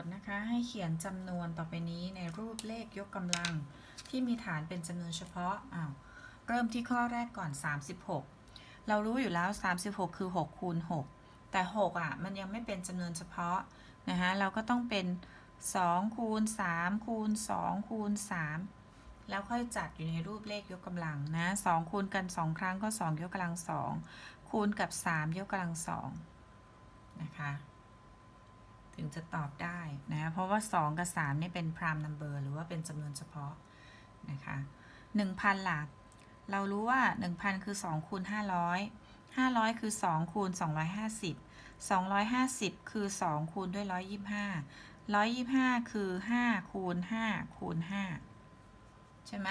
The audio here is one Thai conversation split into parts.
ทนะคะ ให้เขียนจำนวนต่อไปนี้ในรูปเลขยกกำลัง ที่มีฐานเป็นจำนวนเฉพาะอ้าวเริ่มที่ข้อแรกก่อน 36 เรารู้อยู่แล้ว 36 คือ 6 คูณ 6 แต่ 6อะ มันยังไม่เป็นจำนวนเฉพาะนะคะเราก็ต้องเป็น 2 คูณ 3 คูณ 2 คูณ 3 แล้วค่อยจัดอยู่ในรูปเลขยกกำลังนะ 2 คูณกัน 2 ครั้งก็ 2 ยกกำลัง 2 คูณกับ 3 ยกกำลัง 2 นะคะ ถึงจะตอบได้นะเพราะว่า 2 กับ3นี่เป็น prime number หรือว่าเป็นจำนวนเฉพาะนะคะ1,000ลักเรารู้ว่า 1,000 คือ2คูณ500 500 คือ 2 คูณ 250 250 คือ 2 คูณด้วย 125 125 คือ 5 คูณ 5 คูณ 5 ใช่ไหม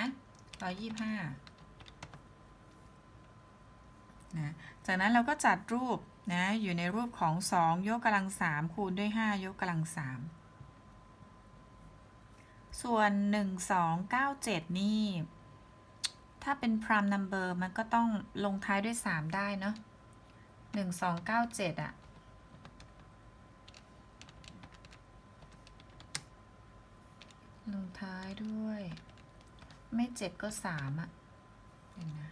125นะจากนั้นเราก็จัดรูป นะอยู่ในรูปของ 2 ยกกำลัง3คูณด้วย 5 ยกกำลัง3ส่วน 1 2 9 7 นี่ ถ้าเป็น prime number มันก็ต้องลงท้ายด้วย 3 ได้เนาะ1 2 9 7อะลงท้ายด้วย ไม่ 7 ก็3อะเดี๋ยวนะ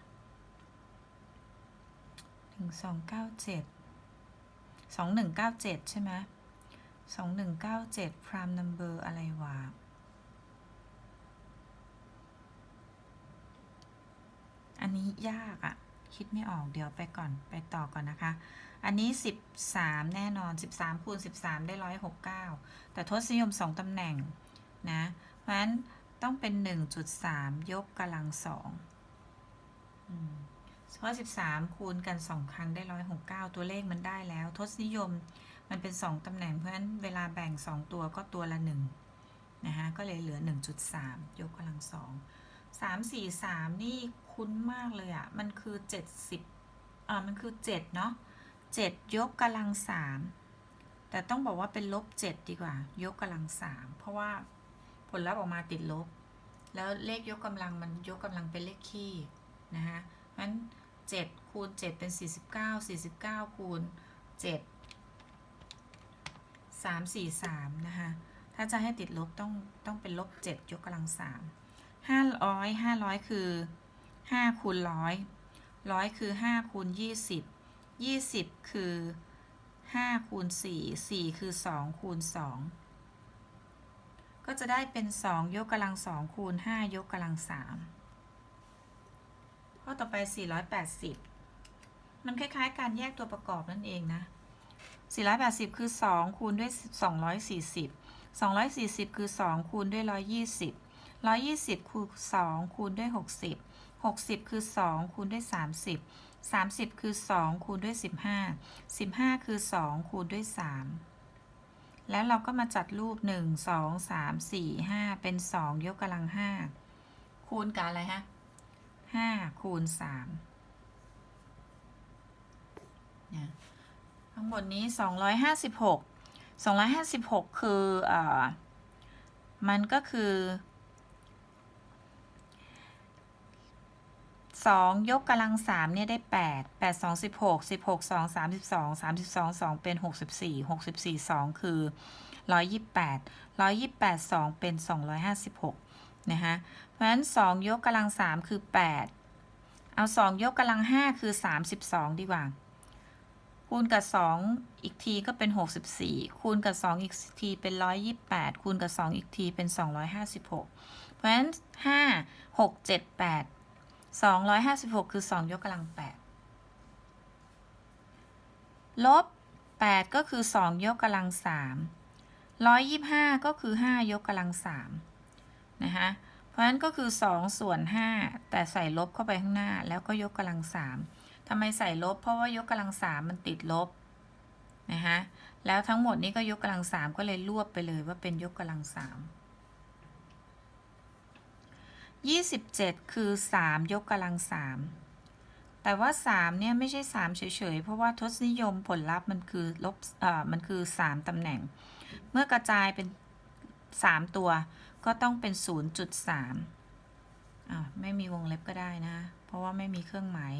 หนึ่งสองเก้าเจ็ดสองหนึ่งเก้าเจ็ดใช่ไหมสองหนึ่งเก้าเจ็ด prime number อะไรวะอันนี้ยากอะคิดไม่ออกเดี๋ยวไปก่อนไปต่อก่อนนะคะ อันนี้ 13 แน่นอน 13คูณ13 ได้ 169 แต่ทศนิยม 2ตำแหน่งนะ เพราะฉะนั้นต้องเป็น 1.3 ยกกำลัง2อืม ราะ13 คูณกัน 2 ครั้งได้ 169 ตัวเลขมันได้แล้ว ทศนิยมมันเป็น 2ตำแหน่งเพราะฉะนั้นเวลาแบ่ง 2 ตัวก็ตัวละ1นะคะก็เลยเหลือ 1.3 ยกกำลัง 2 3 4 3 นี่คุ้นมากเลยอะ่ะ มันคือ 70อ่ามันคือ 7 เนาะ7 ยกกำลัง 3 แต่ต้องบอกว่าเป็นลบ 7 ดีกว่า ยกกำลัง 3 เพราะว่าผลลัพธ์ออกมาติดลบ แล้วเลขยกกำลังมันยกกำลังเป็นเลขคี่นะคะเพราะฉะนั้น 7 คูณ 7 เป็น 49 49 คูณ 7 3 4 3 นะคะ ถ้าจะให้ติดลบต้องต้องเป็นลบ 7 ยกกำลัง 3 500 500 คือ 5 คูณ 100 100 คือ 5 คูณ 20 20 คือ 5 คูณ 4 4 คือ 2 คูณ 2 ก็จะได้เป็น 2 ยกกำลัง 2 คูณ 5 ยกกำลัง 3 ข้อต่อไป 480 มันคล้ายๆ การแยกตัวประกอบนั่นเองนะ 480 คือ 2 คูณด้วย 240 240 คือ 2 คูณด้วย 120 120คูณ2คูณด้วย 60 60 คือ 2 คูณด้วย 30 30 คือ 2 คูณด้วย 15 15 คือ 2 คูณด้วย 3 แล้วเราก็มาจัดรูป 1 2 3 4 5 เป็น 2 ยกกำลัง 5 คูณกับอะไรฮะ 5คูณ3เนี่ยทั้งหมดนี้256 256คืออ่ามันก็คือ2ยกกำลัง3เนี่ยได้8 8 2 16 16 2 32 32 2เป็น64 64 2คือ128 128 2เป็น256 นะคะเพราะฉะนั้น 2 ยกกำลัง 3 คือ 8 เอา 2 ยกกำลัง 5 คือ 32 ดีกว่า คูณกับ 2 อีกทีก็เป็น 64 คูณกับ 2 อีกทีเป็น 128 คูณกับ 2 อีกทีเป็น 256 เพราะฉะนั้น 5 6 7 8 256 คือ 2 ยกกำลัง 8 ลบ 8 ก็คือ 2 ยกกำลัง 3 125 ก็คือ 5 ยกกำลัง 3 นะคะเพราะฉะนั้นก็คือ 2 ส่วน 5 แต่ใส่ลบเข้าไปข้างหน้า แล้วก็ยกกำลัง3ทำไมใส่ลบ เพราะว่ายกกำลัง3มันติดลบนะคะแล้วทั้งหมดนี้ก็ยกกำลัง3ก็เลยรวบไปเลยว่าเป็นยกกำลัง3 27คือ3ยกกำลัง3แต่ว่า3เนี่ยไม่ใช่3เฉยๆ เพราะว่าทศนิยมผลลัพธ์มันคือลบเอ่อมันคือ3ตำแหน่ง เมื่อกระจายเป็น3ตัว ก็ต้องเป็น 0.3อ่าไม่มีวงเล็บก็ได้นะ เพราะว่าไม่มีเครื่องหมาย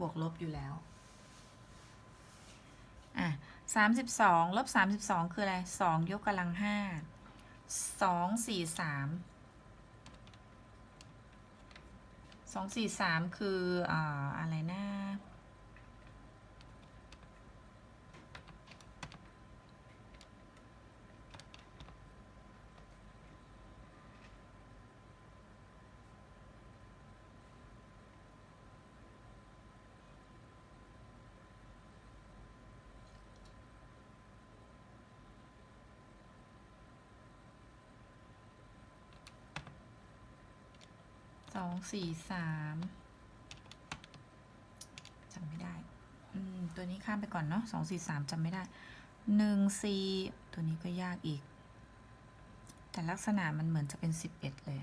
บวกลบอยู่แล้วอะสามสิบสองลบสามสิบสองคืออะไรสองยกกำลังห้าสองสี่สามสองสี่สามคืออ่าอะไรนะ สองสี่สามจำไม่ได้ ตัวนี้ข้ามไปก่อนเนาะสองสี่สามจำไม่ได้หนึ่งสี่ตัวนี้ก็ยากอีก แต่ลักษณะมันเหมือนจะเป็นสิบเอ็ดเลย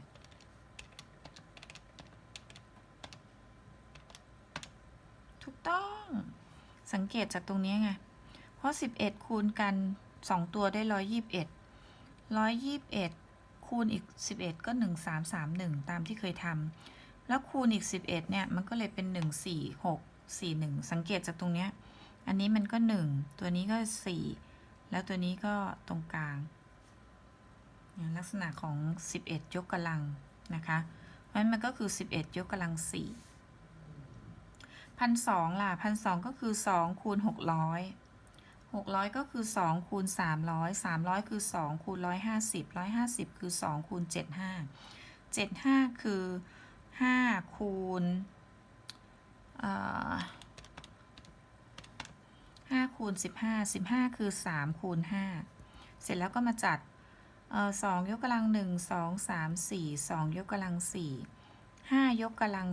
ถูกต้องสังเกตจากตรงนี้ไง เพราะสิบเอ็ดคูณกันสองตัวได้ร้อยยี่สิบเอ็ดร้อยยี่สิบเอ็ด คูณอีก 11 ก็ 1 3 3 1 ตามที่เคยทำแล้วคูณอีก 11 เนี่ย มันก็เลยเป็น 1 4 6 4 1 สังเกตจากตรงเนี้ย อันนี้มันก็ 1 ตัวนี้ก็ 4 แล้วตัวนี้ก็ตรงกลาง ลักษณะของ 11 ยกกำลังนะคะเพราะฉะนั้นมันก็คือ 11 ยกกำลัง4พันสองล่ะพันสองก็คือ 2 คูณ 600 600 ก็คือ 2 คูณ 300 300 คือ 2 คูณ 150 150 คือ 2 คูณ 75 75 คือ 5 คูณเอ่อ5คูณ15 15คือ3คูณ5เสร็จแล้วก็มาจัดเอ่อ2ยกกำลัง1 2 3 4 2ยกกำลัง4 5ยกกำลัง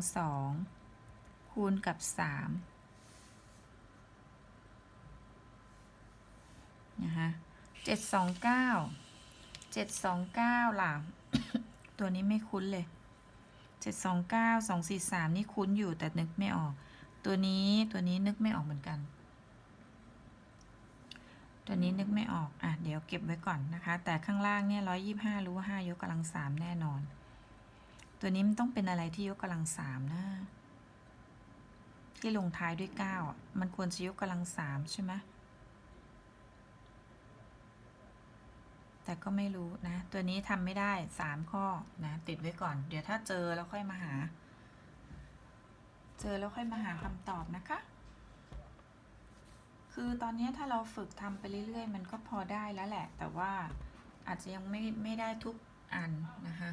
2คูณกับ3นะคะ เจ็ดสองเก้าเจ็ดสองเก้าล่ะ ตัวนี้ไม่คุ้นเลยเจ็ดสองเก้าสองสี่สามนี่คุ้นอยู่แต่นึกไม่ออก ตัวนี้ตัวนี้นึกไม่ออกเหมือนกัน ตัวนี้นึกไม่ออก อะ เดี๋ยวเก็บไว้ก่อนนะคะ แต่ข้างล่างเนี่ยร้อยยี่ห้ารู้ว่าห้ายกกำลังสามแน่นอน ตัวนี้มันต้องเป็นอะไรที่ยกกำลังสามนะที่ลงท้ายด้วยเก้าอะมันควรจะยกกำลังสามใช่ไหม แต่ก็ไม่รู้นะ ตัวนี้ทำไม่ได้สามข้อนะ ติดไว้ก่อน เดี๋ยวถ้าเจอแล้วค่อยมาหา เจอแล้วค่อยมาหาคำตอบนะคะ คือตอนนี้ถ้าเราฝึกทำไปเรื่อยๆ มันก็พอได้แล้วแหละ แต่ว่าอาจจะยังไม่ไม่ได้ทุกอันนะคะ